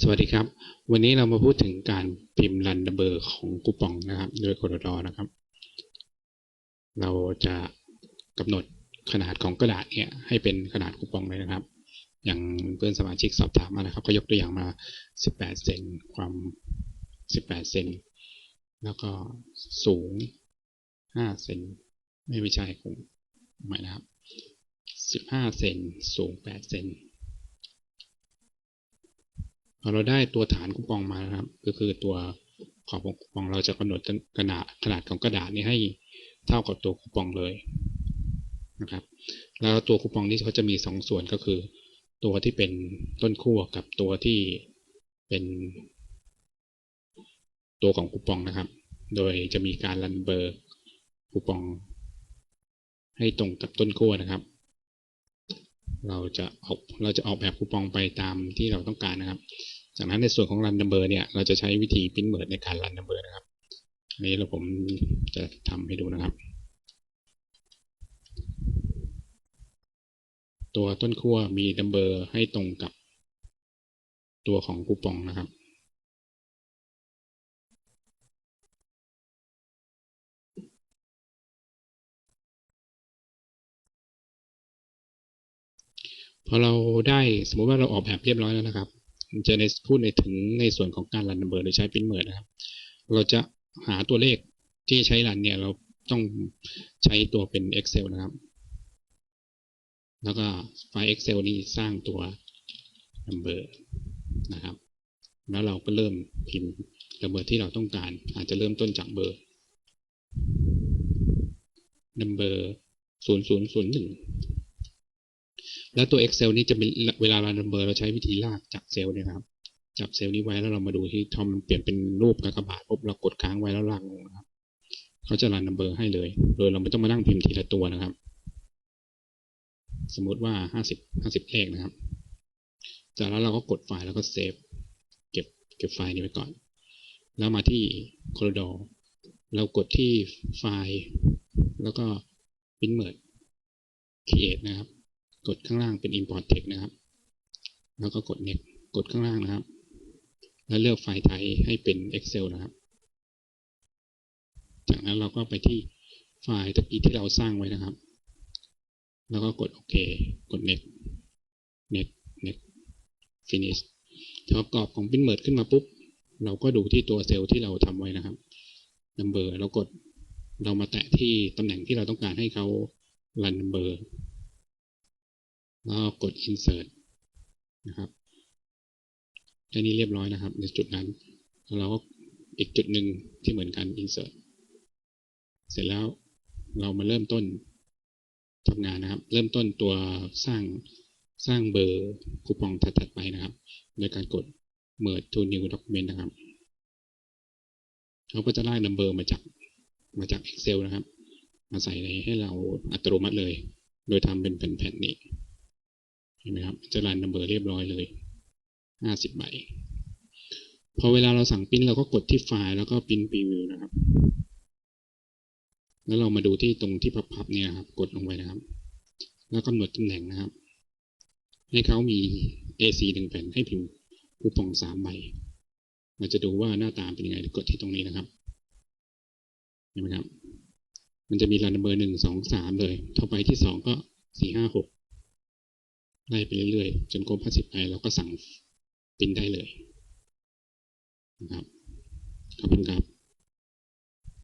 สวัสดีครับ วันนี้เรามาพูดถึงการพิมพ์รันดัมเบอร์ของคูปองนะครับ โดยกรดอนะครับ เราจะกำหนดขนาดของกระดาษเนี่ยให้เป็นขนาดคูปองเลยนะครับ อย่างเพื่อนสมาชิกสอบถามมานะครับ ก็ยกตัวอย่างมา 18 เซนความ 18 เซนแล้วก็สูง 5 เซนไม่ไม่ใช่คงไม่นะครับ 15 เซนสูง 8 เซน พอเราได้ตัวฐานคูปองมานะครับ ก็คือตัวขอบของคูปองเราจะกำหนดขนาดขนาดของกระดาษนี้ให้เท่ากับตัวคูปองเลยนะครับ แล้วตัวคูปองนี้เขาจะมีสองส่วนก็คือ ตัวที่เป็นต้นขั้วกับตัวที่เป็น ตัวของคูปองนะครับ โดยจะมีการรันเบอร์คูปอง ให้ตรงกับต้นขั้วนะครับ เราจะออกเราจะออกแบบคูปองไปตามที่เราต้องการนะครับ จากนั้นในส่วนของรันดัมเบอร์เนี่ยเราจะใช้วิธีพิมพ์เบิร์ดในการรันดัมเบอร์นะครับอันนี้เราผมจะทำให้ดูนะครับ ตัวต้นขั้วมีดัมเบอร์ให้ตรงกับตัวของคูปองนะครับ พอเราได้สมมุติว่าเราออกแบบเรียบร้อยแล้วนะครับจะในพูดในถึงในส่วนของการรันนัมเบอร์โดยใช้พิมพ์เมอร์นะครับ เราจะหาตัวเลขที่ใช้รันเนี่ยเราต้องใช้ตัวเป็น Excel นะครับ แล้วก็ไฟล์ Excel นี้สร้างตัว number นะครับ แล้วเราก็เริ่มพิมพ์เบอร์ที่เราต้องการ อาจจะเริ่มต้นจากเบอร์ number ศูนย์ศูนย์ศูนย์หนึ่ง แล้วตัว Excel นี่จะเป็นเวลาเราดัมเบอร์เราใช้วิธีลากจากเซลล์เนี่ยนะครับ จับเซลล์นี้ไว้แล้วเรามาดูที่ทอมมันเปลี่ยนเป็นรูปกากบาทปุ๊บเรากดค้างไว้แล้วลากลงนะครับ เขาจะรันนัมเบอร์ให้เลย โดยเราไม่ต้องมานั่งพิมพ์ทีละตัวนะครับ สมมุติว่าห้าสิบห้าสิบเลขนะครับ จากนั้นเราก็กดไฟล์แล้วก็เซฟเก็บเก็บไฟล์นี้ไว้ก่อน แล้วมาที่ Corridor เรากดที่ไฟล์ แล้วก็ Pinmerge Create นะครับ กดข้างล่างเป็น import text นะครับ แล้วก็กด next กดข้างล่างนะครับ แล้วเลือกไฟล์ไทยให้เป็น Excel นะครับ จากนั้นเราก็ไปที่ไฟล์ตะกี้ที่เราสร้างไว้นะครับ แล้วก็กดโอเค กด next next next finish พอกรอบของ Pinmerge ขึ้นมาปุ๊บ เราก็ดูที่ตัวเซลล์ที่เราทำไว้นะครับ number เรากดเรามาแตะที่ตำแหน่งที่เราต้องการให้เขา run number แล้วกด insert นะครับแค่นี้เรียบร้อยนะครับ ในจุดนั้นแล้วเราก็อีกจุดหนึ่งที่เหมือนกัน insert เสร็จแล้วเรามาเริ่มต้นทำงานนะครับ เริ่มต้นตัวสร้างสร้างเบอร์คูปองถัดๆไปนะครับ โดยการกด merge to new document นะครับเขาก็จะไล่นัมเบอร์มาจากมาจาก Excel นะครับ มาใส่ในให้เราอัตโนมัติเลย โดยทำเป็นแผ่นๆนี้ เห็นไหมครับจะรันนัมเบอร์เรียบร้อยเลยห้าสิบใบพอเวลาเราสั่งปริ้นเราก็กดที่ไฟล์แล้วก็ปริ้นพรีวิวนะครับ แล้วเรามาดูที่ตรงที่พับๆเนี่ยครับ กดลงไปนะครับ แล้วกำหนดตำแหน่งนะครับ ให้เขามี A4 หนึ่งแผ่นให้พิมพ์คูปองสามใบเราจะดูว่าหน้าตาเป็นยังไงกดที่ตรงนี้นะครับเห็นไหมครับ มันจะมีรันนัมเบอร์หนึ่งสองสามเลยต่อไปที่สองก็สี่ห้าหก ไล่ไปเรื่อยๆ จนครบห้าสิบไปเราก็สั่งปริ้นได้เลยนะครับขอบคุณครับ